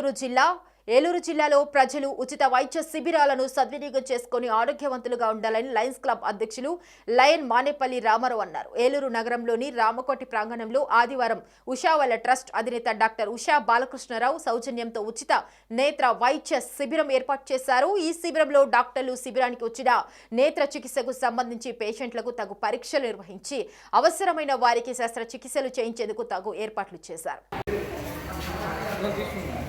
ఏలూరు జిల్లా ఏలూరు జిల్లాలో ప్రజలు ఉచిత వైద్య శిబిరాలను సద్వినియోగం చేసుకుని ఆరోగ్యవంతులుగా ఉండాలని లయన్స్ క్లబ్ అధ్యక్షులు లయన్ మానేపల్లి రామారావు అన్నారు. ఏలూరు నగరంలోని రామకోటి ప్రాంగణంలో ఆదివారం ఉషావల ట్రస్ట్ అధినేత డాక్టర్ ఉషా బాలకృష్ణరావు సౌజన్యంతో ఉచిత నేత్ర వైద్య శిబిరం ఏర్పాటు చేశారు. ఈ శిబిరంలో డాక్టర్లు శిబిరానికి వచ్చిన నేత్ర చికిత్సకు సంబంధించి పేషెంట్లకు తగు పరీక్షలు నిర్వహించి అవసరమైన వారికి శస్త్రచికిత్సలు చేయించేందుకు తగు ఏర్పాట్లు చేశారు. తీసుకుంటాను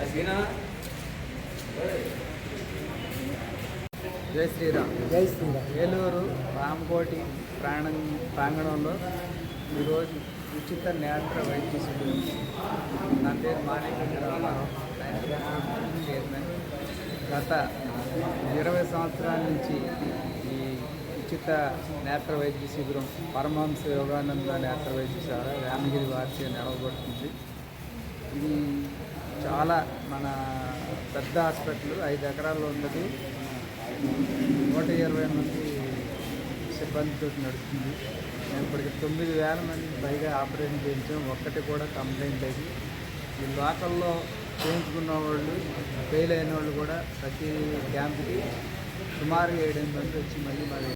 జై శ్రీరామ్. జై శ్రీరామ్. ఏలూరు రామకోటి ప్రాణం ప్రాంగణంలో ఈరోజు ఉచిత నేత్ర వైద్య శిబిరం. నా పేరు రామారావు చైర్మన్. గత ఇరవై సంవత్సరాల నుంచి ఈ ఉచిత నేత్ర వైద్య శిబిరం పరమహంస యోగానంద నేత్ర వైద్యశాల యామగిరి వార్షిక నిలవబడుతుంది ఇది చాలా మన పెద్ద హాస్పిటల్ ఐదు ఎకరాల్లో ఉన్నది. నూట ఇరవై మంది సిబ్బందితో నడుస్తుంది. మేము ఇప్పటికి తొమ్మిది వేల మంది పైగా ఆపరేషన్ చేయించాం. ఒక్కటి కూడా కంప్లైంట్ లేదు. ఈ లోకల్లో చేయించుకున్న వాళ్ళు ఫెయిల్ అయిన వాళ్ళు కూడా ప్రతి క్యాంప్కి సుమారు ఏడెనిమిది మంది వచ్చి మళ్ళీ మరి